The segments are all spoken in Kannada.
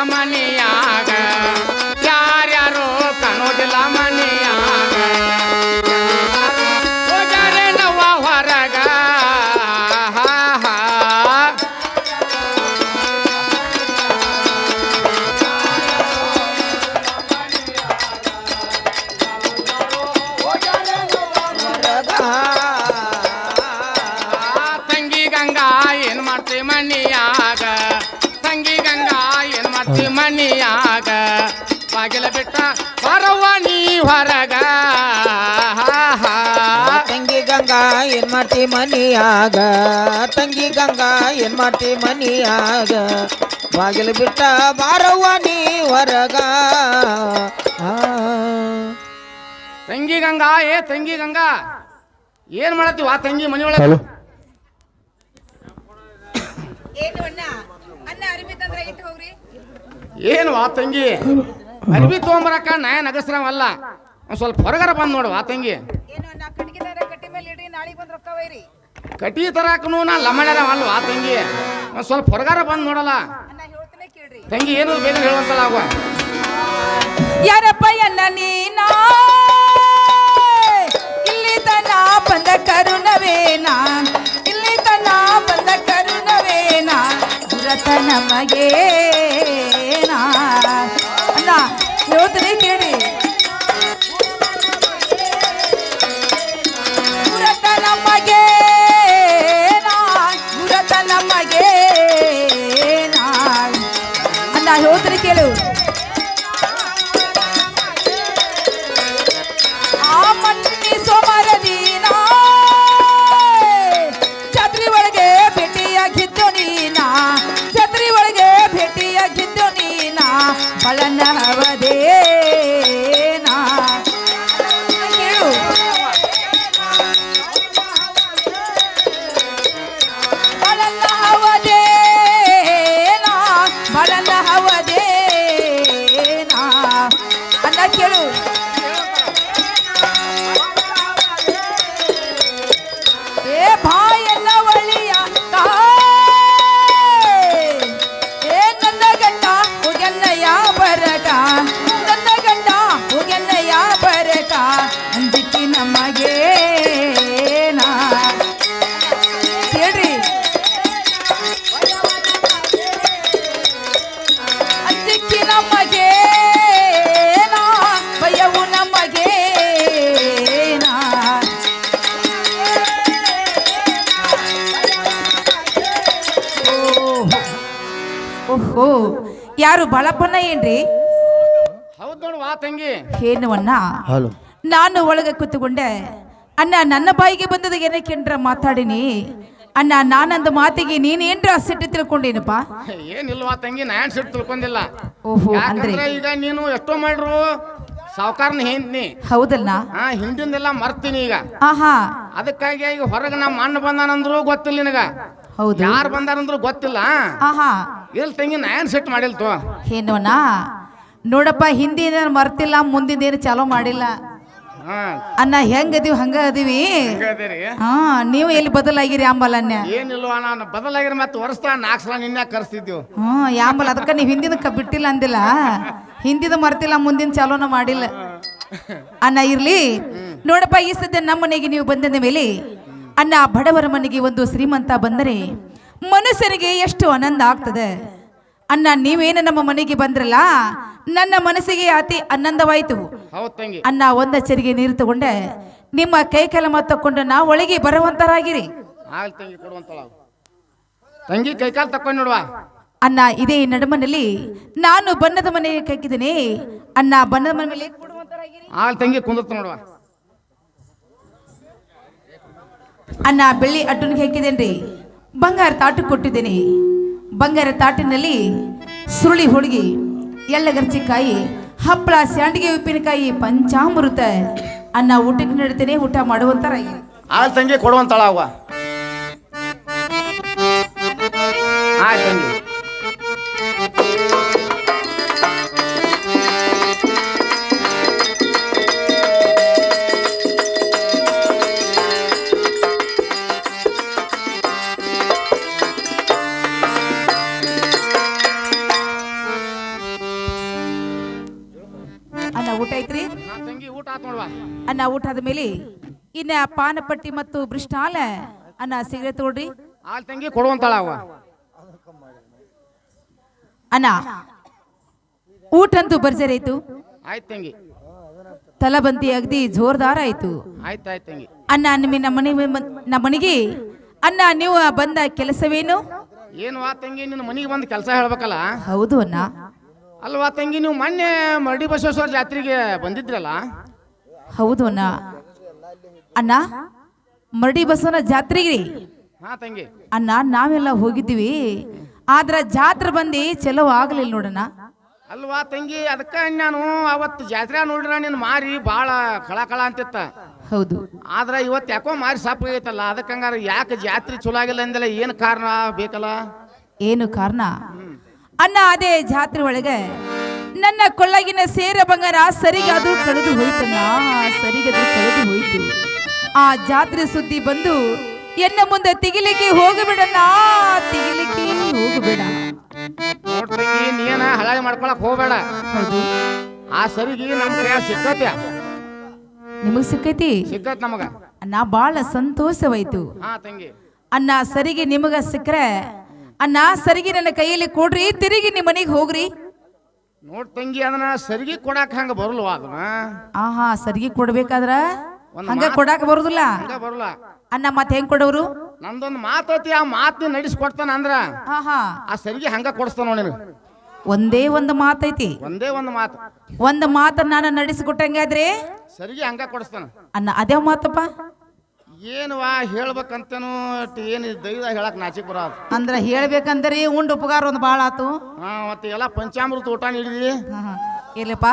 ಸಾಮಾನ್ಯ ಮಾಡ್ತಿ ಮನಿಯಾಗ? ತಂಗಿ ಗಂಗಾ ಏನ್ ಮಾಡ್ತಿ ಮನಿಯಾಗ? ಬಾಗಿಲು ಬಿಟ್ಟ ಬಾರವ್ವ ನೀ ಹೊರಗ? ಆ. ತಂಗಿ ಗಂಗಾ ಏ ತಂಗಿ ಗಂಗಾ ಏನ್ ಮಾಡತ್ತಿ ವಾ ತಂಗಿ ಮನಿ ಒಳಗ? ಏನ್ ಅಣ್ಣ? ಅಣ್ಣ ಅರಿವಿ ತಂದ್ರೆ ಇಟ್ಟು ಹೋಗ್ರಿ. ಏನು ವಾ ತಂಗಿ? ಅರ್ಬಿ ತೊಗೊಂಬರಕ್ಕ ನಾ ನಗಸ್ರವಲ್ಲ ಒಂದ್ ಸ್ವಲ್ಪ ಹೊರಗರ ಬಂದ್ ನೋಡು ವಾ ತಂಗಿ. ನಾಳೆಗೆ ಬಂದ್ ರೊಕ್ಕ ಒಯ್ರಿ. ಕಟಿ ತರಾಕನು ನಾ ಲಮಣ್ಯರ ಅಲ್ಲ ವಾ ತಂಗಿ? ಒಂದ್ ಸ್ವಲ್ಪ ಹೊರಗಾರ ಬಂದ್ ನೋಡಲ್ಲ. ಅಣ್ಣ ಹೇಳ್ತಾನೆ ಕೇಳ್ರಿ. ತಂಗಿ ಏನು ಬೇಗ ಹೇಳುವಂತಲ್ಲ ಆಗುವ ಯಾರಪ್ಪ ಎನ್ನ ನೀನಾ? ಇಲ್ಲಿ ತನ ಬಂದ ಕರುಣವೇನಾ? ಇಲ್ಲಿ ತನ ಬಂದ ಕರುಣವೇನಾ? ದುರತ ನಮಗೇನಾ ಅಣ್ಣ ಹೇಳ್ತಾನೆ ಕೇಳಿ ಯಾರು ಬಾಳಪ್ಪನ ಏನ್ರಿ? ಹೌದ್ ನೋಡು ವಾ ತಂಗಿ. ಏನುವನ್ನ ಹಲೋ. ನಾನು ಒಳಗೆ ಕೂತ್ಕೊಂಡೆ. ಅಣ್ಣ ನನ್ನ ಬಾಯಿಗೆ ಬಂದದ ಏನಕ್ಕೆಂಡ್ರ ಮಾತಾಡಿನಿ? ಅಣ್ಣ ನಾನಂದ ಮಾತಿಗೆ ನೀನೇನ್ರ ಸಿಟ್ಟು ತಿಳ್ಕೊಂಡೇನಪ್ಪ? ಏನಿಲ್ವಾ ತಂಗಿ ನಾ ಏನ್ ಸಿಟ್ಟು ತಿಳ್ಕೊಂಡಿಲ್ಲ. ಓಹೋ ಅಂದ್ರೆ? ಯಾಕಂದ್ರೆ ಈಗ ನೀನು ಎಷ್ಟೋ ಮಾಡ್ರು ಸಾವುಕಾರನ ಹಿಂದ್ನಿ ಹೌದಲ್ಲ? ಹಾ ಹಿಂದಿಂದೆಲ್ಲ ಮರ್ತೀನಿ ಈಗ. ಆಹಾ. ಅದಕ್ಕಾಗಿ ಈಗ ಹೊರಗೆ ನಮ್ಮ ಅಣ್ಣ ಬಂದಾನಂದ್ರು ಗೊತ್ತಿಲ್ಲ ನಿನಗ. ಹೌದು. ಯಾರು ಬಂದಾರಂದ್ರು ಗೊತ್ತಿಲ್ಲ. ಆಹಾ. ಇಲ್ಲಿ ತಂಗಿ ನಾ ಸೆಟ್ ಮಾಡಿಲ್ಲ ತೋ. ಏನವನ ನೋಡಪ್ಪ ಹಿಂದಿನ ಮರ್ತಿಲ್ಲ ಮುಂದಿನ ಚಾಲೋ ಮಾಡಿಲ್ಲ. ಅನ್ನ ಅಣ್ಣ ಹೆಂಗ್ ಅದೀವಿ ಹಂಗ ಅದೀವಿ? ಹಾ ನೀವು ಎಲ್ಲಿ ಬದಲಾಗಿರಿ ಅಂಬಲನ್ಯ ಏನಿಲ್ವಾ ನಾನು ಬದಲಾಗಿರ ಮತ್ತೆ ವರ್ಷ ನಾಲ್ಕು ಸಲ ನಿನ್ನೆ ಕರೆಸ್ತಿದ್ವು. ಹ್ಞೂ ಯಾಂಬಲ್ ಅದಕ್ಕೆ ನೀವು ಹಿಂದಿನ ಬಿಟ್ಟಿಲ್ಲ ಅಂದಿಲ್ಲ. ಹಿಂದಿನ ಮರ್ತಿಲ್ಲ ಮುಂದಿನ ಚಾಲೋನ ಮಾಡಿಲ್ಲ. ಅಣ್ಣ ಇರ್ಲಿ. ನೋಡಪ್ಪ ಈ ಸದ್ಯ ನಮ್ಮ ಮನೆಗೆ ನೀವು ಬಂದ ಮೇಲೆ ಅಣ್ಣ ಬಡವರ ಮನೆಗೆ ಒಂದು ಶ್ರೀಮಂತ ಬಂದರೆ ಮನುಷ್ಯರಿಗೆ ಎಷ್ಟು ಆನಂದ ಆಗ್ತದೆ? ಅಣ್ಣ ನೀವೇನು ನಮ್ಮ ಮನೆಗೆ ಬಂದ್ರಲ್ಲ? ನನ್ನ ಮನಸ್ಸಿಗೆ ಅತಿ ಆನಂದವಾಯಿತು. ಅಣ್ಣ ಒಂದ ಚರಿಗೆ ನೀರು ತಗೊಂಡೆ. ನಿಮ್ಮ ಕೈ ಕೆಲ ತಕೊಂಡು ನಾ ಒಳಗೆ ಬರುವಂತರಾಗಿರಿ. ತಂಗಿ ಕೈಕಾಲು ತಕೊಂಡ್ ನೋಡುವ. ಅಣ್ಣ ಇದೇ ನಡುಮನಲ್ಲಿ ನಾನು ಬಣ್ಣದ ಮನೆಗೆ ಕಕ್ಕಿದ್ದೀನಿ ಅಣ್ಣ ಬಣ್ಣದ ಮನೆ ಮೇಲೆ. ತಂಗಿ ಕುಂದತ್ತ ನೋಡುವ. ಅಣ್ಣ ಬೆಳ್ಳಿ ಅಡ್ಡನಿಗೆ ಹಾಕಿದ್ದೇನ್ರಿ. ಬಂಗಾರ ತಾಟು ಕೊಟ್ಟಿದ್ದೀನಿ. ಬಂಗಾರ ತಾಟಿನಲ್ಲಿ ಸುರುಳಿ ಹೋಳಿಗೆ ಎಳ್ಳಗರ್ಚಿಕಾಯಿ ಹಪ್ಪಳ ಸ್ಯಾಂಡಿಗೆ ಉಪ್ಪಿನಕಾಯಿ, ಪಂಚಾಮೃತ ಅನ್ನ ಊಟಕ್ಕೆ ನಡಿತೇನೆ, ಊಟ ಮಾಡುವಂತಾರ ಆಗ್ಲಿ ತಂಗಿ ಕೊಡುವಂತಳ ಆಯ್ತು ಊಟ ಐತ್ರಿ? ತಂಗಿ ಊಟ ಆತ್ ನೋಡುವ. ಅನ್ನ ಊಟ ಆದ್ಮೇಲೆ ಇನ್ನ ಪಾನಪಟ್ಟಿ ಮತ್ತು ಬೃಷ್ಟಾಲ ಅನ್ನ ಸಿಗರೇಟ್ ತಗೊಳ್ರಿ. ಆಗ್ಲಿ ತಂಗಿ ಕೊಡುವಂತಳ ಅವ. ಅಣ್ಣ ಊಟ ಅಂತೂ ಬರ್ಜರಿ ಆಯ್ತು ಆಯ್ತು ತಂಗಿ. ತಲಬಂದಿ ಅಗದಿ ಜೋರ್ದಾರ ಆಯ್ತು. ಆಯ್ತು ಆಯ್ತು ತಂಗಿ. ಅಣ್ಣ ನಿಮ್ಮ ನಮ್ಮ ಮನೆ ನಮ್ಮ ಮನೆಗೆ ಅನ್ನ ನೀವು ಬಂದ ಕೆಲಸವೇನು? ಏನು ವಾ ತಂಗಿ ನಿನ್ನ ಮನೆಗೆ ಬಂದ ಕೆಲಸ ಹೇಳ್ಬೇಕಲ್ಲ? ಹೌದು ಅಣ್ಣ ಅಲ್ವಾ ತಂಗಿ ನೀವು ಮೊನ್ನೆ ಮರಡಿ ಬಸವೇಶ್ವರ ಜಾತ್ರೆಗೆ ಬಂದಿದ್ರಲ್ಲ? ಹೌದು ಅಣ್ಣ. ಅಣ್ಣ ಮರಡಿ ಬಸವನ ಜಾತ್ರೆಗೆ. ಹಾ ತಂಗಿ. ಅಣ್ಣ ನಾವೆಲ್ಲ ಹೋಗಿದ್ದೀವಿ. ಆದ್ರ ಜಾತ್ರೆ ಬಂದು ಚಲೋ ಆಗ್ಲಿಲ್ಲ ನೋಡಣ್ಣ. ಅಲ್ವಾ ತಂಗಿ ಅದಕ್ಕ ನಾನು ಅವತ್ತು ಜಾತ್ರೆ ನೋಡಿರ ನೀನು ಮಾರಿ ಭಾಳ ಕಳ ಕಳ ಅಂತಿತ್ತ. ಹೌದು. ಆದ್ರೆ ಇವತ್ತು ಯಾಕೋ ಮಾರಿ ಸಾಪಾಗೈತಲ್ಲ ಅದಕ್ಕೆ ಹಂಗಾರೆ ಯಾಕೆ ಜಾತ್ರೆ ಚಲೋ ಆಗಿಲ್ಲ ಅಂದಲ್ಲ ಏನು ಕಾರಣ ಬೇಕಲ್ಲ? ಏನು ಕಾರಣ? ಅಣ್ಣ ಅದೇ ಜಾತ್ರೆ ಒಳಗೆ ನನ್ನ ಕೊಳ್ಳಗಿನ ಸೇರ ಬಂಗಾರ ಸರಿಗೆ ಅದು ಕಳೆದು ಹೋಯ್ತಣ್ಣ ಸರಿಗೆ ಅದು ಕಳೆದು ಹೋಯ್ತು. ಆ ಜಾತ್ರೆ ಸುದ್ದಿ ಬಂದು ಎನ್ನ ಮುಂದೆ ತೆಗಿಲಿಕ್ಕೆ ಹೋಗಬೇಡಣ್ಣ ತೆಗಿಲಿಕ್ಕೆ ಹೋಗಬೇಡ. ನೀನ ಹಳಾಗಿ ಮಾಡ್ಕೊಳಕ್ ಹೋಗಬೇಡ. ಆ ಸರಿಗೆ ನಮ್ ಕೈ ನಿಮಗ್ ಸಿಕ್ಕೈತಿ? ಸಿಕ್ಕತ್ ನಮಗ. ಅಣ್ಣ ಬಾಳ ಸಂತೋಷವಾಯ್ತು. ಅನ್ನ ಸರಿಗೆ ನಿಮಗ ಸಿಕ್ಕರೆ ಅಣ್ಣ ಸರಿಗೆ ನನ್ನ ಕೈಯಲ್ಲಿ ಕೊಡ್ರಿ ತಿರುಗಿ ನಿಮ್ಮ ಮನೆಗೆ ಹೋಗ್ರಿ. ನೋಡ್ ತಂಗಿ ಅದನ್ನ ಸರಿಗೆ ಕೊಡಾಕ ಹಂಗ ಬರಲ್ವ ಅದನ್ನ? ಆಹಾ ಸರಿಗೆ ಕೊಡ್ಬೇಕಾದ್ರ? ಒಂದ್ ಹಂಗ ಮಾತ್- ಕೊಡಾಕ ಬರುದಿಲ್ಲ. ಹಂಗ ಬರಲ್ಲ. ಅಣ್ಣ ಮತ್ತೆ ಹೆಂಗ್ ಕೊಡೋರು? ನಂದೊಂದು ಮಾತೈತಿ ಆ ಮಾತ್ ನಡೆಸ್ಕೊಡ್ತಾನ ಅಂದ್ರ. ಆಹಾ. ಆ ಸರಿಗಿ ಹಂಗ ಕೊಡಿಸ್ತಾನ ನೋಡಿ ಒಂದೇ ಒಂದು ಮಾತೈತಿ ಒಂದೇ ಒಂದು ಮಾತು. ಒಂದು ಮಾತ ನಾನು ನಡೆಸಿಕೊಟ್ಟಂಗಾದ್ರೆ? ಸರಿಗೆ ಹಂಗ ಕೊಡಿಸ್ತಾನ. ಅಣ್ಣ ಅದೇ ಮಾತಪ್ಪ? ಏನುವಾ ಹೇಳ್ಬೇಕಂತನೂ ಏನು ದೈದ ಹೇಳಕ್ ನಾಚಿಕ್ ಬರೋದು ಅಂದ್ರ ಹೇಳ್ಬೇಕಂದ್ರೆ ಉಂಡು ಉಪಕಾರ ಒಂದು ಭಾಳ ಆತು. ಹಾ ಮತ್ತೆ ಎಲ್ಲ ಪಂಚಾಮೃತ ಊಟ ನೀಡಿದಿ ಇರ್ಲಿಪ್ಪ ಇರ್ಲಪ್ಪ.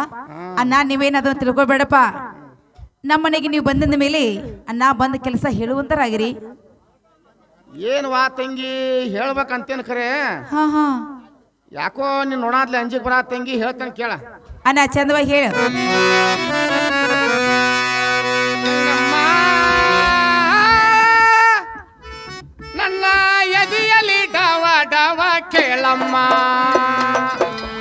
ಅಣ್ಣ ನೀವೇನ್ ಅದನ್ನ ತಿಳ್ಕೊಬೇಡಪ್ಪ. ನಮ್ಮ ಮನೆಗೆ ನೀವು ಬಂದಿದ ಮೇಲೆ ಅಣ್ಣ ಬಂದ ಕೆಲಸ ಹೇಳುವಂತರಾಗಿರಿ. ಏನು ವಾ ತಂಗಿ ಹೇಳ್ಬೇಕಂತೇನು ಖರೆ? ಹಾ ಹಾ. ಯಾಕೋ ನೀನ್ ನೋಡಾದ್ಲೆ ಅಂಜಿಕ್ ಬರ ತಂಗಿ ಹೇಳ್ತಾನೆ ಕೇಳ. ಅಣ್ಣ ಚಂದವಾಗಿ ಹೇಳು. ಡವ ಕೇಳಮ್ಮ.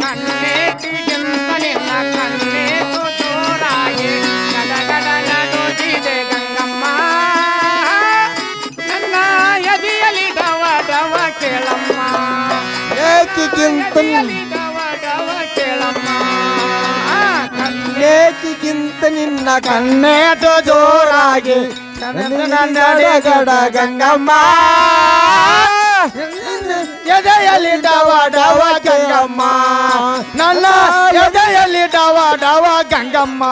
ಕಣ್ಣೇಟಿಗಿಂತ ನಿನ್ನ ಕಣ್ಣೇಟು ಜೋರಾಗಿ ಗಡಗಡ ನಡುಗಿದೆ ಗಂಗಮ್ಮ. ನನ್ನ ಎದೆಯಲ್ಲಿ ಕೇಳಮ್ಮ. ಏಕಿಗಿಂತ ಕೇಳಮ್ಮ. ಕಣ್ಣೇಟು ಜೋರಾಗಿ. ನಡೆಗಡ ಗಂಗಮ್ಮ. ಎದೆಯಲ್ಲಿ ಡವ ಡವ ಗಂಗಮ್ಮ ನನ್ನ ಎದೆಯಲ್ಲಿ ಡವ ಡವ ಗಂಗಮ್ಮ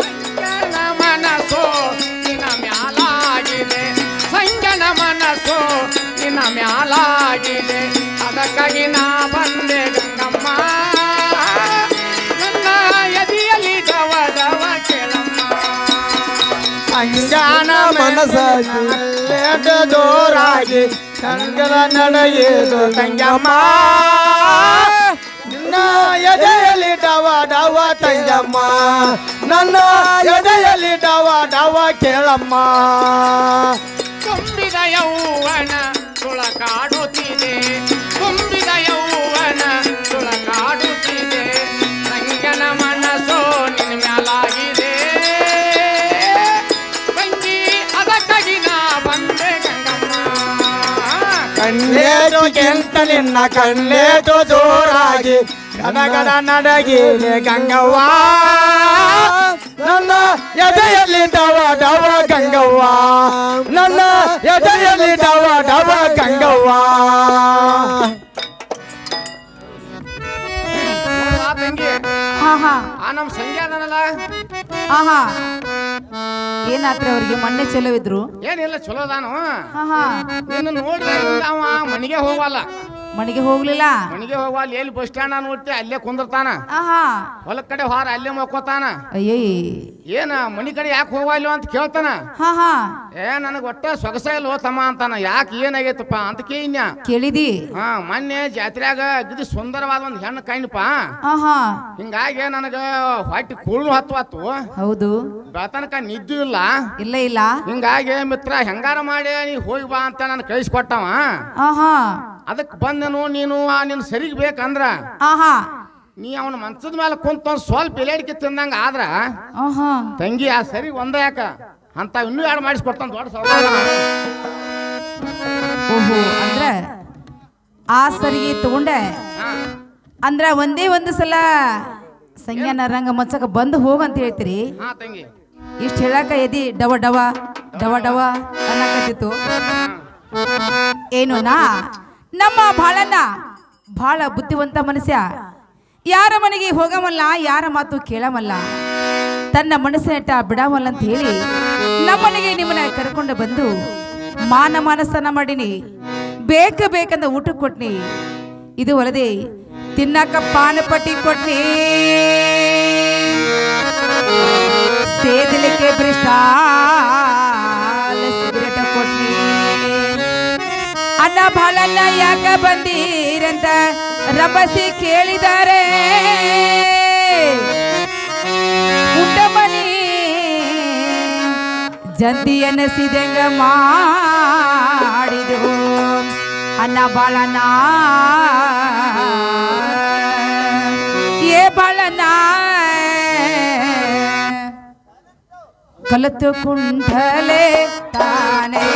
ಸಂಗನ ಮನಸ್ಸು ನಿನ್ನ ಮ್ಯಾಲಾಗಿದೆ ಸಂಗನ ಮನಸ್ಸು ನಿನ್ನ ಮ್ಯಾಲಾಗಿದೆ ಅದಕ್ಕಾಗಿ ನಾ ಬಂದೆ ಗಂಗಮ್ಮ ನನ್ನ ಎದೆಯಲ್ಲಿ ಡವ ಡವ ಕೇಳಮ್ಮ ಸಂಜಾನ ಮನಸ್ಸು ಜೋರಾಗಿ ಸಂಗದ ನಡೆಯುವುದು ತಂಗಮ್ಮ ನಿನ್ನ ಎದೆಯಲ್ಲಿ ಡವ ಡವ ತಂಗಮ್ಮ ನನ್ನ ಎದೆಯಲ್ಲಿ ಡವ ಡವ ಕೇಳಮ್ಮ ತುಂಬಿದ ಯೌವನ ತುಳಕಾಡುತ್ತಿದೆ ಕಣ್ಣೇಟು ಕೆಂತ ನಿನ್ನ ಕಣ್ಣೇಟು ಜೋರಾಗಿ. ಗಡಗಡ ನಡಗಿದೆ ಗಂಗವ್ವ. ನನ್ನ ಎದೆಯಲ್ಲಿ ಡವ ಡವ ಗಂಗವ್ವ. ನನ್ನ ಎದೆಯಲ್ಲಿ ಡವ ಡವ ಗಂಗವ್ವ. ಆ ನಮ್ಮ ಸಂಖ್ಯೆ ಅದನಲ್ಲ? ಆಹಾ ಏನಾತ್ರಿ ಅವ್ರಿಗೆ? ಮೊನ್ನೆ ಚಲೋ ಇದ್ರು? ಏನಿಲ್ಲ ಚಲೋ ಅದಾನು ಹಾ ಹಾ. ನಿನ್ನ ನೋಡಿದ್ರೆ ಅವ ಮನೆಗೆ ಹೋಗಲ್ಲ ಮನೆಗೆ ಹೋಗ್ಲಿಲ್ಲ? ಮನೆಗೆ ಅಲ್ಲಿ ಎಲ್ಲಿ ಬಸ್ ಸ್ಟ್ಯಾಂಡ್ ನೋಡ್ತಿ ಅಲ್ಲೇ ಕುಂದಿರ್ತಾನ? ಆಹಾ. ಹೊಲದ ಕಡೆ ಹೊರ ಅಲ್ಲೇ ಮಕ್ಕೋತಾನ ಅಯ್ಯೇ ಏನ ಮನಿ ಕಡೆ ಯಾಕೆ ಹೋಗಲ್ಲ ಅಂತ ಕೇಳ್ತಾನ? ಹಾ ಹಾ. ಏ ನನಗೆ ಒಟ್ಟ ಸೊಗಸ ಇಲ್ಲ ತಮ್ಮ ಅಂತಾನ. ಯಾಕೆ ಏನಾಗೈತಪ್ಪ ಅಂತ ಕೇಳಿನ್ಯ ಕೇಳಿದಿ? ಹಾ ಮೊನ್ನೆ ಜಾತ್ರೆಯಾಗ ಅಗದಿ ಸುಂದರವಾದ ಒಂದು ಹೆಣ್ಣು ಕಣ್ಣಪ್ಪ ಆಹಾ. ಹಿಂಗಾಗಿ ನನಗ ಹೊಟ್ಟಿ ಕುಳ್ಳು ಹತ್ತು ಹತ್ತು ಹೌದು. ಬೆಳತನಕ ನಿದ್ದು ಇಲ್ಲ. ಇಲ್ಲ ಇಲ್ಲ. ಹಿಂಗಾಗಿ ಮಿತ್ರ ಹೆಂಗಾರ ಮಾಡಿ ನೀ ಹೋಗಿ ಬಾ ಅಂತ ನಾನು ಕಳಿಸ್ಕೊಟ್ಟವ ಆಹಾ. ಅದಕ್ಕೆ ಬಂದನು ನೀನು ಆ ನಿನ್ ಸರಿಗೆ ಬೇಕಂದ್ರ? ಆಹಾ. ನೀ ಅವನ ಮನ್ಸದ ಮೇಲೆ ಕುಂತ ಸ್ವಲ್ಪ ಎಲೆಡಿಕೆ ತಿಂದಂಗ ಆದ್ರ? ಆಹಾ. ತಂಗಿ ಆ ಸರಿ ಒಂದ ಯಾಕ? ಅಂತ ಇನ್ನೂ ಎರಡು ಮಾಡಿಸ್ಕೊಡ್ತಾನ ದೊಡ್ಡ ಸೌಲಭ್ಯ ಓಹೋ ಅಂದ್ರ ಆ ಸರಿಗೆ ತಗೊಂಡೆ. ಅಂದ್ರ ಒಂದೇ ಒಂದು ಸಲ ಸಂಜ್ಞಾನ ರಂಗ ಮಚ್ಚಕ ಬಂದು ಹೋಗಂತ ಹೇಳ್ತೀರಿ. ಹಾ ತಂಗಿ. ಇಷ್ಟ ಹೇಳಾಕ ಎದಿ ಡವ ಡವ ಡವ ಡವ ಅನ್ನಕತ್ತಿತ್ತು. ಏನು ನಾ? ನಮ್ಮ ಬಾಳಣ್ಣ ಬಹಳ ಬುದ್ಧಿವಂತ ಮನುಷ್ಯ. ಯಾರ ಮನೆಗೆ ಹೋಗಮಲ್ಲ, ಯಾರ ಮಾತು ಕೇಳಮಲ್ಲ. ತನ್ನ ಮನಸ್ಸಿನಟ್ಟ ಬಿಡವಲ್ಲ ಅಂತ ಹೇಳಿ ನಮ್ಮನೆಗೆ ನಿಮ್ಮನ್ನ ಕರ್ಕೊಂಡು ಬಂದು ಮಾನ ಮಾನಸನ ಮಾಡಿನಿ. ಬೇಕ ಬೇಕಂದ ಊಟ ಕೊಟ್ನಿ. ಇದು ಒಲದೆ ತಿನ್ನಕ ಪಾನಪಟ್ಟಿ ಕೊಟ್ನಿ. ಸೇದಲಿಕ್ಕೆ ಬ್ರಿಷ್ಟ ಅನ್ನ ಬಾಳನ್ನ ಯಾಕ ಬಂದೀರಂತ? ರಭಸಿ ಕೇಳಿದ್ದಾರೆ ಉಂಡ ಮನಿ ಜಂತಿ ಎನಸಿದಂಗ ಮಾಡಿದು ಅನ್ನ ಬಾಳನ ಏ ಬಾಳನ ಕಲತು ಕುಂಠಲೆ ತಾನೇ.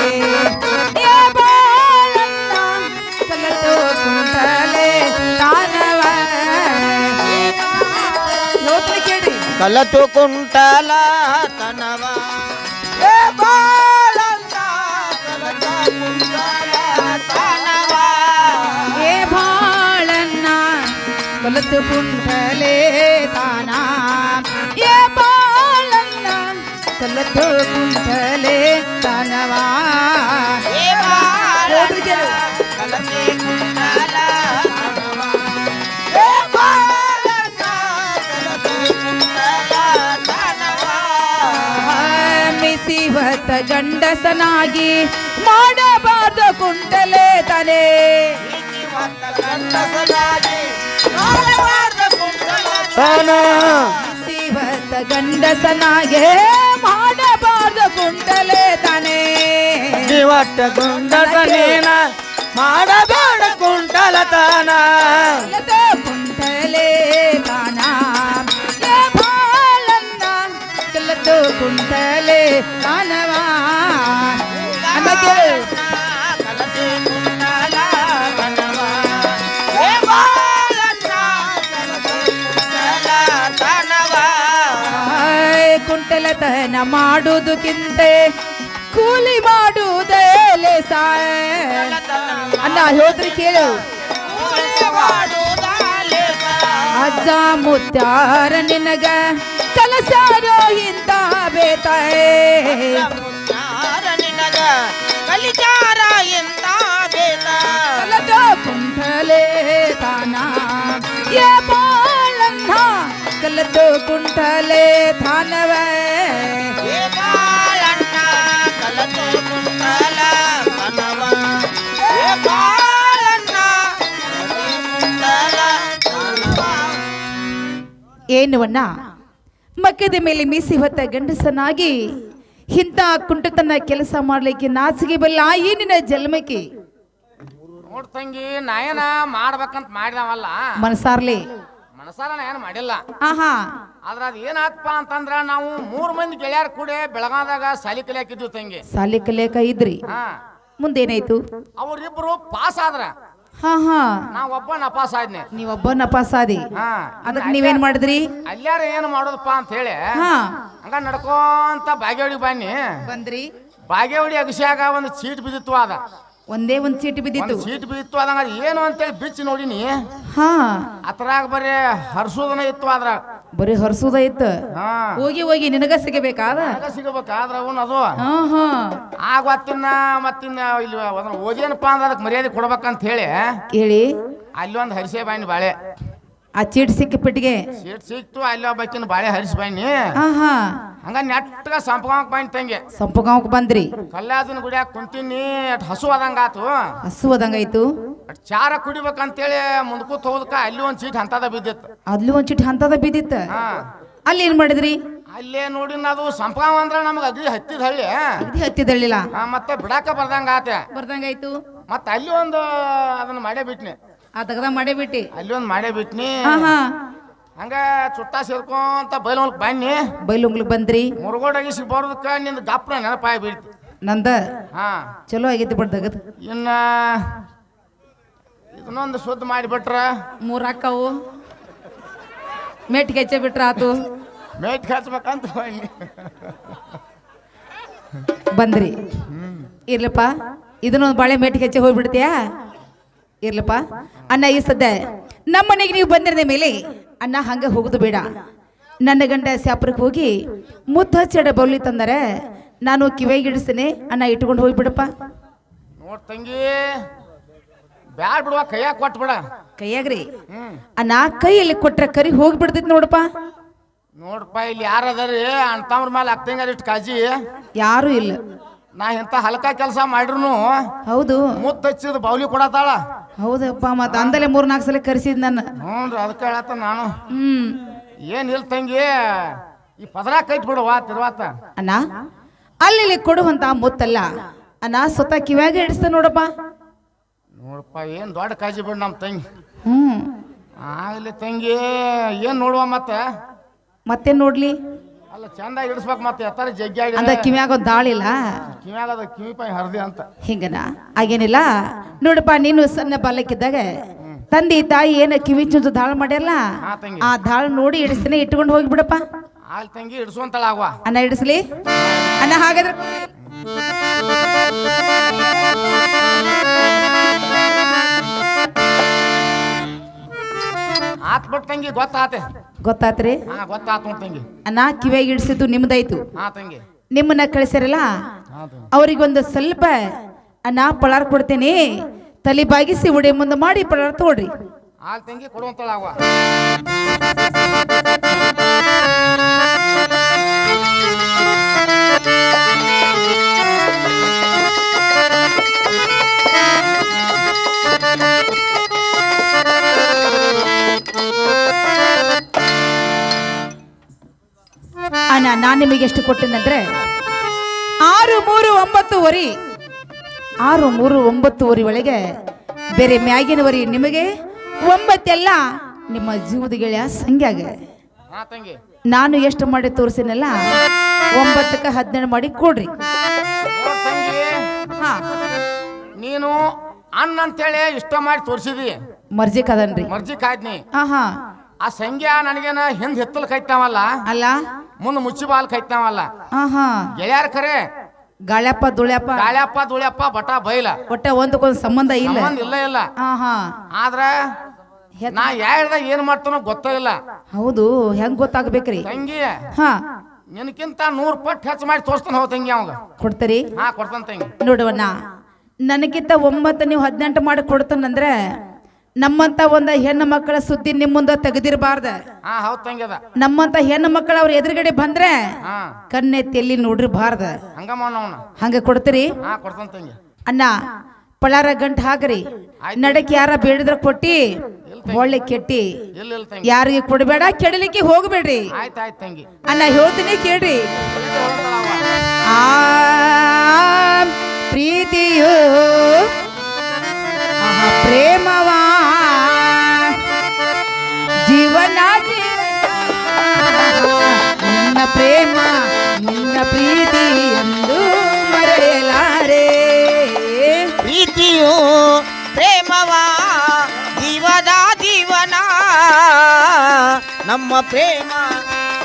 ಕೇಳಿ ಕಲತು ಕುಂಟಲ ತನವ ಏ ಬಾಳಣ್ಣ ಕಲತು ಕುಂಟಲ ತನವ ಏ ಬಾಳನ್ನ ಕಲತು ಕುಂಠಲೆ ತಾನ ಏ ಬಾಳನ್ನ ಕಲತು ಗಂಡಸನಾಗಿ ಮಾಡಬಾರದು ಕುಂಟಲೆ ತಲೆ. ತಾನ ಗಂಡಸನಾಗಿ ಗಂಡಸನಾಗೆ ಮಾಡಬಾರ್ದು ಕುಂಟಲೆ ತಾನೆ ಶಿವಟ್ಟ ಗುಂಡಸನೇನ ಮಾಡಬೇಡ ಕುಂಟಲ ತಾನ. ಕುಂಟಲೇ ತಾನ. ಬಾಳನ್ನ ಕಲದು ಕುಂಟಲೆ ತಾನವ. ಕುಂಟಲತನ ಕಿಂತೆ ಕೂಲಿ ಮಾಡುವುದೇ ಸಾಯ. ಅನ್ನ ಹೋದ್ರಿ ಕೇಳು. ಅಜ್ಜ ಮುತ್ತಾರ ನಿನಗ ಕಲಸಾರೋ ಇಂತ ಬೇತಾಯೇ. ಕಲಿಚಾರ ಎಂತ ಬೇತ ಕುಂಟಲೆ ತಾನ? ಏ ಬಾಳನ್ನ ಕಲದ ಕುಂಟಲೆ ತಾನವೇ ಬಾಳಣ್ಣ ಕುಂಟಲ ಕನವ ಏ ಬಾಳಣ್ಣ ಕುಂಟಲ ಏನುವನ್ನ ಮಕ್ಕದ ಮೇಲೆ ಮೀಸಿ ಹೊತ್ತ ಗಂಡಸನಾಗಿ ಇಂಥ ಕುಂಟತನ ಕೆಲಸ ಮಾಡ್ಲಿಕ್ಕೆ ನಾಚಿಗೆ ಬಲ್ಲ ಈ ನಿನ್ನ ಜನ್ಮಕ್ಕೆ ನೋಡ್ತಂಗಿ ನಾಯನ ಮಾಡ್ಬೇಕಂತ ಮಾಡಿದವಲ್ಲ. ಮನಸಾರ್ಲಿ ಮನಸಾರ ನಾಯನ ಮಾಡಿಲ್ಲ. ಆಹಾ. ಆದ್ರೆ ಅದು ಏನಾತ್ಪ ಅಂತಂದ್ರ ನಾವು ಮೂರ್ ಮಂದಿ ಗೆಳೆಯರ್ ಕೂಡೆ ಬೆಳಗಾದಾಗ ಸಾಲಿ ಕಲಿಯಾಕಿದ್ವಿ ತಂಗಿ. ಸಾಲಿ ಕಲಿಯಕ ಇದ್ರಿ. ಹಾ. ಮುಂದೇನಾಯ್ತು? ಅವ್ರಿಬ್ರು ಪಾಸ್ ಆದ್ರ. ಹಾ ಹಾ. ನಾ ಒಬ್ಬ ನಪಾಸ್ ಆದ್ನೆ. ನೀವೊಬ್ಬ ನಪಾಸಾದಿ ಹಾ. ಅದಕ್ಕೆ ನೀವೇನ್ ಮಾಡಿದ್ರಿ? ಅಲ್ಯಾರ ಏನ್ ಮಾಡೋದಪ್ಪ ಅಂತ ಹೇಳಿ ಹಾ. ಹಂಗ ನಡ್ಕೊಂತ ಬಾಗೇವಾಡಿ ಬನ್ನಿ ಬಂದ್ರಿ. ಬಾಗೇವಾಡಿ ಅಗಸ್ಯಾಗ ಒಂದು ಸೀಟ್ ಬಿದ್ದಿತ್ತು ಅದ. ಒಂದೇ ಒಂದ್ ಸೀಟ್ ಬಿದ್ದಿತ್ತು. ಸೀಟ್ ಬಿದ್ದಿತ್ತು ಅದಂಗ ಅದ್ ಏನು ಅಂತೇಳಿ ಬಿಚ್ಚಿ ನೋಡಿನಿ. ಹಾ. ಅದ್ರಾಗ ಬರೀ ಹರ್ಸೋದನ ಇತ್ತು ಅದ್ರ ಬರೀ ಹರ್ಸೋದ ಇತ್ತು. ಹೋಗಿ ಹೋಗಿ ನಿನಗ ಸಿಗಬೇಕಾದ? ಸಿಗಬೇಕಾದ್ರ ಅವನ್ ಅದು. ಆಗ ಮತ್ತಿನ್ನ ಮತ್ತಿನ್ನ ಇಲ್ಲಿ ಅದನ್ನ ಓದೇನಪ್ಪ ಅಂದ್ರೆ ಅದಕ್ಕೆ ಮರ್ಯಾದೆ ಕೊಡ್ಬೇಕಂತ ಹೇಳಿ. ಹೇಳಿ. ಅಲ್ಲಿ ಒಂದು ಹರಿಸೆ ಬಾಯಿನ ಬಾಳೆ. ಆ ಚೀಟ್ ಸಿಕ್ಕ ಪಿಟ್ಗೆ ಸೀಟ್ ಸಿಕ್ತು ಅಲ್ಲಿ ಒಬ್ಬಾಕಿನ ಬಾಳೆ ಹರಿಸಿ ಬನ್ನಿ. ಹಾ ಹಾ ಹಂಗ ನೆಟ್ಟಗ ಸಂಪಗಾಂಕ್ ಬಾಯಿನ ತಂಗೆ. ಸಂಪಗಾಂಕ್ ಬಂದ್ರಿ? ಕಲ್ಲಾದನ ಗುಡಿಯಾಗ ಕುಂತೀನಿ ಅಟ್ ಹಸು ಆದಂಗ ಆತು. ಹಸು ಅದಂಗಾಯ್ತು ಅಟ್ ಚಾರ ಕುಡಿಬೇಕಂತೇಳಿ ಮುಂದಕ್ಕೂ ಹೋದಕ್ಕ ಅಲ್ಲಿ ಒಂದ್ ಚೀಟ್ ಹಂತದ ಬಿದ್ದಿತ್ತು. ಅಲ್ಲಿ ಒಂದ್ ಚೀಟ್ ಹಂತದ ಬಿದ್ದಿತ್ತ? ಹಾ. ಅಲ್ಲಿ ಏನ್ ಮಾಡಿದ್ರಿ? ಅಲ್ಲೇ ನೋಡಿ ಅದು ಸಂಪಗಾಂವ್ ಅಂದ್ರ ನಮಗ ಅಗ್ದಿ ಹತ್ತಿದ ಹಳ್ಳಿ. ಅಗದಿ ಹತ್ತಿದಳ್ಳಿಲ್ಲ ಹಾ, ಮತ್ತೆ ಬಿಡಾಕ ಬರ್ದಂಗ ಆತೆ. ಬರ್ದಂಗಾಯ್ತು ಮತ್ತೆ ಅಲ್ಲಿ ಒಂದು ಅದನ್ನ ಮಾಡೇ ಬಿಟ್ನಿ. ಆ ತಗದ ಮಾಡೇ ಬಿಟ್ಟಿ. ಅಲ್ಲಿ ಒಂದು ಮಾಡೇ ಬಿಟ್ನಿ. ಹಾ ಹಾ. ಹಂಗ ಚುಟ್ಟ ಸೇರ್ಕೊಂತ ಬೈಲ್ ಹೊಲಕ್ ಬನ್ನಿ. ಬೈಲುಂಗ್ಲಿಗ್ ಬಂದ್ರಿ. ಮುರುಗೋಡಾಗಿ ಸಿಗ್ಬಾರ್ದಕ್ಕ ನಿಂದ ಗಪ್ನ ನೆನಪಾಗಿ ಬೀಳ್ತಿ. ನಂದ? ಹಾ. ಚಲೋ ಆಗೈತಿ ಬಿಡ್ದಗದ್ ಇನ್ನ ಇದನ್ನೊಂದು ಶುದ್ಧ ಮಾಡಿಬಿಟ್ರ ಮೂರ್ ಅಕ್ಕವು ಮೆಟ್ಟಿಗೆ ಕೆಚ್ಚ ಬಿಟ್ರ ಆತು. ಮೇಟ್ ಕೆಚ್ಚಬೇಕಂತ ಬನ್ನಿ ಬಂದ್ರಿ. ಇರ್ಲಪ್ಪ ಇದನ್ನೊಂದು ಬಾಳೆ ಮೇಟ್ ಹೆಚ್ಚೆ ಹೋಗ್ಬಿಡ್ತೀಯಾ? ಇರ್ಲಪ್ಪ? ಅಣ್ಣ ಈ ಸದ್ಯ ನಮ್ಮ ಮನೆಗೆ ನೀವು ಬಂದಿರದ ಮೇಲೆ ಅಣ್ಣ ಹಂಗೆ ಹೋಗುದು ಬೇಡ. ನನ್ನ ಗಂಡ ಸ್ಯಾಪುರಕ್ಕೆ ಹೋಗಿ ಮುತ್ತು ಹಚ್ಚಡ ಬೌಲಿ ತಂದರೆ ನಾನು ಕಿವಿಗೆ ಇಡಿಸ್ತೇನೆ ಅಣ್ಣ ಇಟ್ಕೊಂಡು ಹೋಗ್ಬಿಡಪ್ಪ ನೋಡ್ ತಂಗಿ ಬ್ಯಾಡ ಬಿಡುವ ಕೈಯಾಗ ಕೊಟ್ಟು ಬಿಡ. ಕೈಯಾಗ್ರಿ. ಅಣ್ಣ ಕೈಯಲ್ಲಿ ಕೊಟ್ರೆ ಕರಿ ಹೋಗ್ಬಿಡ್ತೈತಿ ನೋಡಪ್ಪ. ನೋಡಪ್ಪ ಇಲ್ಲಿ ಯಾರದಾರಿ ಅಣ್ತಮ್ರ ಮೇಲೆ ಅಕ್ಕಂಗಾರ ಇಷ್ಟು ಕಾಜಿ. ಯಾರು ಇಲ್ಲ. ನಾ ಇಂಥ ಹಲ್ಕ ಕೆಲಸ ಮಾಡ್ರು ಹೌದು. ಮುತ್ತ ಹಚ್ಚಿದ ಬೌಲಿ ಕೊಡತಾಳ. ಹೌದಪ್ಪ ಮತ್ತ ಅಂದಲೇ ಮೂರ್ ನಾಲ್ಕು ಸಲ ಕರೆಸಿದ್ ನನ್ನ. ಹ್ಞೂ ಅದಕ್ಕ ಅದಕ್ಕೆ ಹೇಳತ್ತ ನಾನು. ಹ್ಮ್. ಏನ್ ಇಲ್ಲ ತಂಗಿ ಈ ಪದರ ಕೈಟ್ ಬಿಡುವ ತಿರುವಾತ. ಅಣ್ಣ ಅಲ್ಲಿ ಇಲ್ಲಿ ಕೊಡುವಂತ ಮುತ್ತಲ್ಲ. ಅಣ್ಣ ಸ್ವತಃ ಕಿವ್ಯಾಗ ಇಡಿಸ್ತ ನೋಡಪ್ಪ. ನೋಡಪ್ಪ ಏನ್ ದೊಡ್ಡ ಕಾಜಿ ಬಿಡು ನಮ್ಮ ತಂಗಿ. ಹ್ಮ್. ಆಗ್ಲಿ ತಂಗಿ ಏನ್ ನೋಡುವ ಮತ್ತೆ? ಮತ್ತೆ ನೋಡ್ಲಿ? ಅಲ್ಲ ಚಂದಾಗಿ ಇಡಿಸ್ಬೇಕು ಮತ್ತೆ ಎತ್ತರ ಜಗ್ಗಿ ಅಂದ ಆಗಿ ಕಿವ್ಯಾಗ ಒಂದ್ ದಾಳಿಲ್ಲ? ಕಿವ್ಯಾಗ ಅದ ಕಿವಿ ಪೈ ಹರ್ದಿ ಅಂತ. ಹಿಂಗನ? ಆಗೇನಿಲ್ಲ ನೋಡಪ್ಪ ನೀನು ಸಣ್ಣ ಬಾಲಕ್ಕಿದ್ದಾಗ ತಂದಿ ತಾಯಿ ಏನ ಕಿವಿ ಚುಂಚು ದಾಳ ಮಾಡ್ಯಲ್ಲ ಆ ದಾಳ ನೋಡಿ ಇಡಿಸ್ತೀನಿ ಇಟ್ಕೊಂಡು ಹೋಗಿಬಿಡಪ್ಪ ಆಗ್ಲಿ ತಂಗಿ ಇಡಿಸುವಂತಳ ಆಗುವ ಅಣ್ಣ ಇಡಿಸ್ಲಿ. ಅಣ್ಣ ಹಾಗಾದ್ರೆ ಆತ್ ಬಿಟ್ಟು ತಂಗಿ ಗೊತ್ತಾತೆ. ಗೊತ್ತಾತ್ರಿ? ಹಾ ಗೊತ್ತಾತ್ ನೋಡ್ ತಂಗಿ. ಅಣ್ಣ ಕಿವಿಯಾಗಿ ಇಡಿಸಿದ್ದು ನಿಮ್ದಾಯ್ತು. ಹಾ ತಂಗಿ. ನಿಮ್ಮನ್ನ ಕಳಿಸ್ಯಾರಲ್ಲ? ಅವರಿಗೊಂದು ಸ್ವಲ್ಪ ನಾ ಪಳಾರ್ ಕೊಡ್ತೇನೆ. ತಲೆ ಬಾಗಿಸಿ ಉಡೆ ಮುಂದೆ ಮಾಡಿ ಪಳಾರ್ ತಗೊಳ್ರಿ ಆಲ್ ತಂಗಿ ಕೊಡುವಂತಳ ನಾನು ನಿಮಗೆ ಎಷ್ಟು ಕೊಟ್ಟಿನಂದ್ರೆ ಆರು ಮೂರು ಒಂಬತ್ತುವರಿ ಆರು ಮೂರು ಒಂಬತ್ತುವರಿ ಒಳಗೆ ಬೇರೆ ಮ್ಯಾಗಿನವರಿ ನಿಮಗೆ ಒಂಬತ್ತೆಲ್ಲ ನಿಮ್ಮ ಜೀವದ ಗೆಳೆಯ ಸಂಗ್ಯಾಗ ತಂಗಿ. ನಾನು ಎಷ್ಟು ಮಾಡಿ ತೋರಿಸಿನಲ್ಲ ಒಂಬತ್ತಕ್ಕೆ ಹದಿನೆಂಟು ಮಾಡಿ ಕೊಡ್ರಿ. ನೀನು ಅಣ್ಣ ಅಂತೇಳಿ ಇಷ್ಟ ಮಾಡಿ ತೋರಿಸಿದಿ. ಮರ್ಜಿ ಕದನ್ರಿ ಮರ್ಜಿ ಕಾದ್ನಿ ಆ ಸಂಖ್ಯಾ ನನಗೇನ ಹಿಂದ್ ಹೆತ್ತಲ್ ಕೈತಾವಲ್ಲ ಅಲ್ಲ. ಮುಂದ್ ಮುಚ್ಚಿ ಬಾಲ್ ಕೈತಾವಲ್ಲ ಹಾ ಹಾ ಗೆಳೆಯಾರ ಖರೆ ಗಾಳ್ಯಪ್ಪ ದುಳ್ಯಪ್ಪ. ಗಾಳ್ಯಪ್ಪ ದುಳ್ಯಪ್ಪ ಬಟ ಬೈಲ. ಬಟ್ಟೆ ಒಂದಕ್ಕೊಂದು ಸಂಬಂಧ ಇಲ್ಲ. ಸಂಬಂಧ ಇಲ್ಲ ಇಲ್ಲ. ಹಾ ಹಾ ಆದ್ರ ನಾ ಹೇಳ್ದ ಏನ್ ಮಾಡ್ತಾನೋ ಗೊತ್ತೇ ಇಲ್ಲ. ಹೌದು ಹೆಂಗ್ ಗೊತ್ತಾಗ್ಬೇಕ್ರಿ? ತಂಗಿ ಹಾ. ನಿನಕ್ಕಿಂತ ನೂರ್ ಪಟ್ಟು ಹೆಚ್ಚು ಮಾಡಿ ತೋರಿಸ್ತಾನ ಹೋ ತಂಗಿ ಅವಾಗ. ಕೊಡ್ತೀರಿ? ಹಾ ಕೊಡ್ತಾನ ತಂಗಿ. ನೋಡುವಣ್ಣ ನನಗಿಂತ ಒಂಬತ್ತು ನೀವು ಹದಿನೆಂಟು ಮಾಡಿ ಕೊಡ್ತಾನಂದ್ರೆ ನಮ್ಮಂತ ಒಂದ ಹೆಣ್ಣು ಮಕ್ಕಳ ಸುದ್ದಿ ನಿಮ್ ಮುಂದ ತೆಗೆದಿರಬಾರ್ದ. ನಮ್ಮಂತ ಹೆಣ್ಣು ಮಕ್ಕಳ ಅವ್ರ ಎದುರುಗಡೆ ಬಂದ್ರೆ ಕಣ್ಣೆತ್ತಿ ಎಲ್ಲಿ ನೋಡಿರ್ಬಾರ್ದ. ಹಂಗ ಕೊಡ್ತೀರಿ? ಅಣ್ಣ ಪಳಾರ ಗಂಟ್ ಹಾಕ್ರಿ. ನಡಕ್ ಯಾರ ಬೇಡಿದ್ರ ಕೊಟ್ಟಿ ಒಳ್ಳೆ ಕೆಟ್ಟಿ. ಯಾರಿಗೆ ಕೊಡಬೇಡ ಕೆಡಲಿಕ್ಕೆ ಹೋಗ್ಬೇಡ್ರಿ. ಅಣ್ಣ ಹೇಳ್ತೀನಿ ಕೇಳ್ರಿ. ಆ ಪ್ರೀತಿಯು ಪ್ರೇಮವಾ ನಿನ್ನ ಪ್ರೇಮ ನಿನ್ನ ಪ್ರೀತಿ ಎಂದು ಮರೆಯಲಾರೆ. ಪ್ರೀತಿಯು ಪ್ರೇಮವ ಜೀವದ ಜೀವನ. ನಮ್ಮ ಪ್ರೇಮ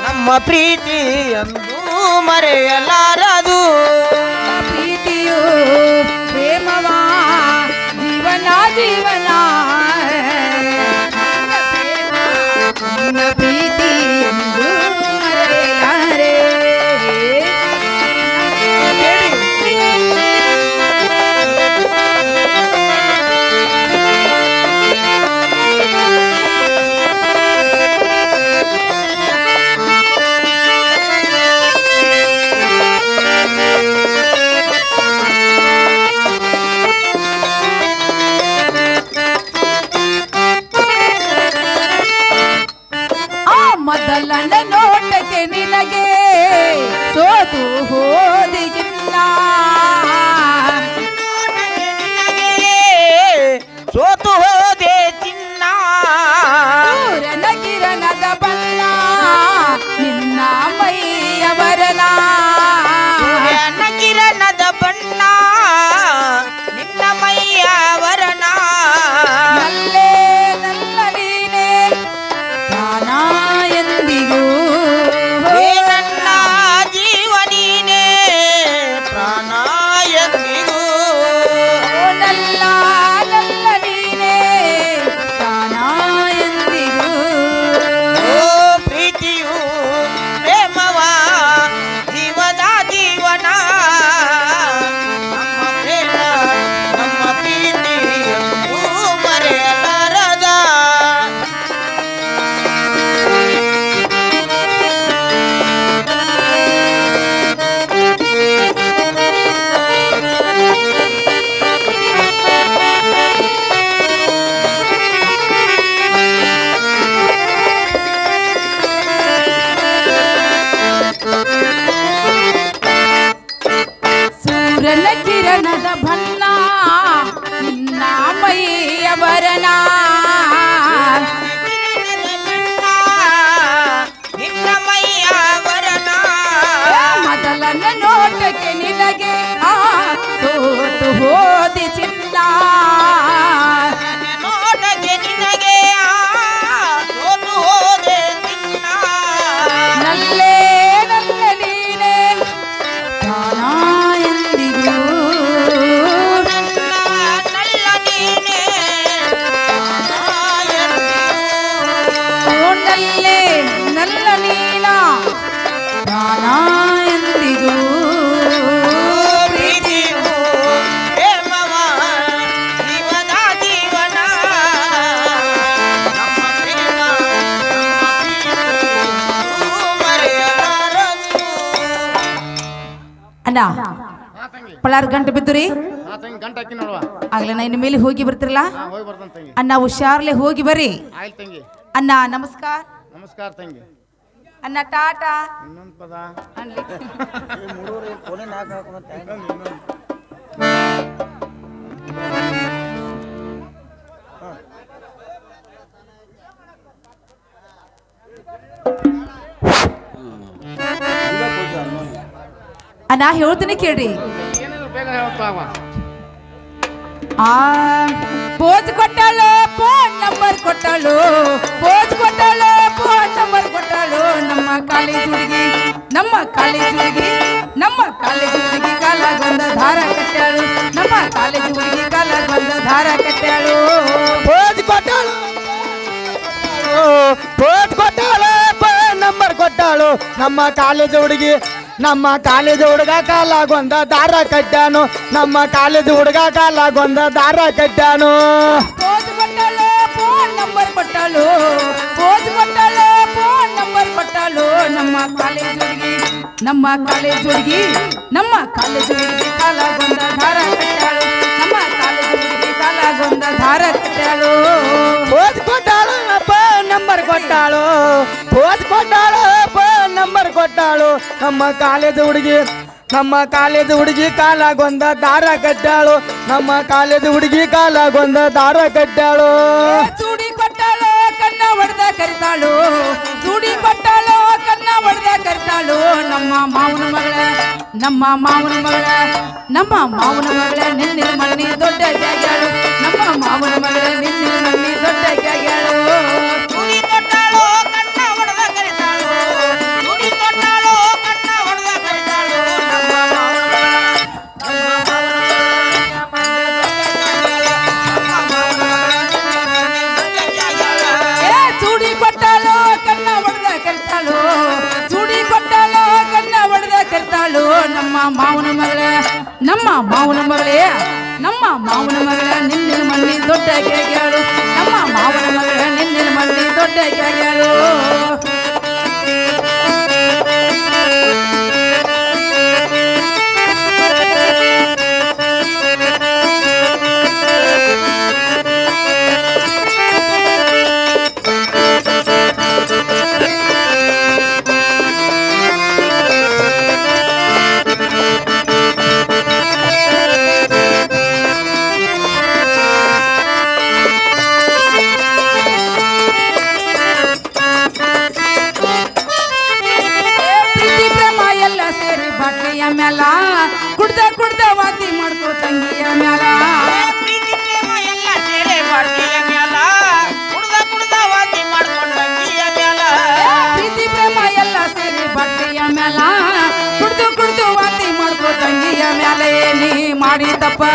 ನಮ್ಮ ಪ್ರೀತಿ ಎಂದು ಮರೆಯಲಾರದು. ಪ್ರೀತಿಯು ಪ್ರೇಮವಾ ಜೀವನ ಜೀವನ. ನಿನ್ನ ಪ್ರೀತಿ ಪಳಾರ್ ಗಂಟೆ ಬಿದ್ದು ರೀ ತಂಗಿ ಗಂಟೆ ಹಾಕಿ ನೋಡುವ. ಆಗ್ಲೇ ನಾ ಇನ್ನು ಮೇಲೆ ಹೋಗಿ ಬರ್ತಿರಲ್ಲ? ಅಣ್ಣ ಹುಷಾರ್ಲೆ ಹೋಗಿ ಬರ್ರಿ. ಆಯ್ತು ತಂಗಿ. ಅಣ್ಣ ನಮಸ್ಕಾರ. ನಮಸ್ಕಾರ ತಂಗಿ. ಅಣ್ಣ ಟಾಟಾ. ಇನ್ನೊಂದು ಪದ. ಅನ್ಲಿ ಅಣ್ಣ ಹೇಳ್ತೀನಿ ಕೇಳ್ರಿ. ಬೇಗ ಹೇಳ್ತಾವ ಪೋಸ್ ಕೊಟ್ಟಳು ಫೋನ್ ನಂಬರ್ ಕೊಟ್ಟಳು. ಪೋಸ್ ಕೊಟ್ಟಳು ಫೋನ್ ನಂಬರ್ ಕೊಟ್ಟಳು. ನಮ್ಮ ಕಾಲೇಜ್ ಹುಡುಗಿ ನಮ್ಮ ಕಾಲೇಜ್ ಹುಡುಗಿ ನಮ್ಮ ಕಾಲೇಜ್ ಹುಡುಗಿ ಬಂದ ಧಾರ ಕಟ್ಟಾಳು. ನಮ್ಮ ಕಾಲೇಜ್ ಹುಡುಗಿ ಬಂದ ಧಾರ ಕಟ್ಟಾಳು. ಪೋಸ್ ಕೊಟ್ಟಳು. ಪೋಸ್ ಕೊಟ್ಟಳು ಫೋನ್ ನಂಬರ್ ಕೊಟ್ಟಳು. ನಮ್ಮ ಕಾಲೇಜ್ ಹುಡುಗಿ ನಮ್ಮ ಕಾಲೇಜ್ ಹುಡುಗ ಕಾಲಾಗೊಂದ ದಾರ ಕಟ್ಟಾನು ನಮ್ಮ ಕಾಲೇಜ್ ಹುಡುಗ ಕಾಲಾಗೊಂದ ದಾರ ಕಟ್ಟಾನು ಪೋಸ್ ಕೊಟ್ಟಾಳು ಫೋನ್ ನಂಬರ್ ಕೊಟ್ಟಾಳು ಪೋಸ್ ಕೊಟ್ಟಾಳು ಫೋನ್ ನಂಬರ್ ಕೊಟ್ಟಾಳು ನಮ್ಮ ಕಾಲೇಜ್ ಹುಡುಗಿ ನಮ್ಮ ಕಾಲೇಜ್ ಹುಡುಗಿ ನಮ್ಮ ಕಾಲೇಜ್ ಹುಡುಗಿ ಕಾಲಾಗೊಂದ ದಾರ ಕಟ್ಟಾಳು ನಮ್ಮ ಕಾಲೇಜ್ ಹುಡುಗಿ ಕಾಲಾಗೊಂದ ದಾರ ಕಟ್ಟಾಳು ಪೋಜ್ ಕೊಟ್ಟಾಳು ಫೋನ್ ನಂಬರ್ ನಂಬರ್ ಕೊಟ್ಟಾಳು ನಮ್ಮ ಕಾಲೇಜ್ ಹುಡುಗಿ ನಮ್ಮ ಕಾಲೇಜ್ ಹುಡುಗಿ ಕಾಲಾಗೊಂದ ದಾರ ಕಟ್ಟಾಳು ನಮ್ಮ ಕಾಲೇಜ್ ಹುಡುಗಿ ಕಾಲಾಗೊಂದ ದಾರ ಕಟ್ಟಾಳು ಚೂಡಿ ಕೊಟ್ಟಾಳು ಕನ್ನ ಹೊಡೆದ ಕರಿತಾಳು ಚೂಡಿ ಕೊಟ್ಟಾಳು ಕನ್ನ ಹೊಡೆದ ಕರಿತಾಳು ನಮ್ಮ ಮಾವನ ಮಗಳ ನಮ್ಮ ಮಾವನ ಮಗಳ ನಮ್ಮ ಮಾವನ ಮಗಳ ನಿನ್ನಿನ ಮಣ್ಣಿ ದೊಡ್ಡ ಜಾಗ್ಯಾಳು ನಮ್ಮ ಮಾವನ ಮಗಳ ನಮ್ಮ ಮಾವನ ಮಗಳೇ, ನಮ್ಮ ಮಾವನ ಮಗಳೇ, ನಮ್ಮ ಮಾವನ ಮಗಳ, ನಿನ್ನಿನ ಮಣ್ಣಿ ದೊಡ್ಡ ಕೇಳು ನಮ್ಮ ಮಾವನ ಮಗಳ, ನಿನ್ನಿನ ಮಣ್ಣಿ ದೊಡ್ಡ ಗೆಳೆಯಾಳು ತಪ್ಪ,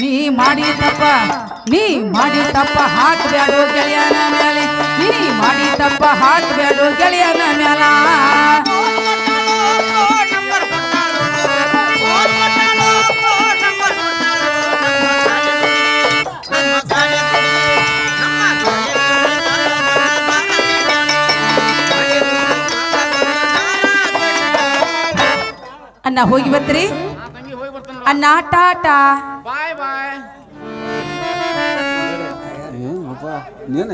ನೀ ಮಾಡಿ ತಪ್ಪ, ನೀ ಮಾಡಿ ತಪ್ಪ ಹಾಕ್ಬ್ಯಾಡು ಗೆಳೆಯನ ಮೇಲೆ ನೀ ಮಾಡಿ ತಪ್ಪ ಹಾಕ್ಬ್ಯಾಡು ಗೆಳೆಯನ ಮೇಲ ಅಣ್ಣ ಹೋಗಿ ಬರ್ತೀರಿ? ಅಣ್ಣ ಟಾಟಾ ಬಾಯ್ ಬಾಯ್ ನೀನು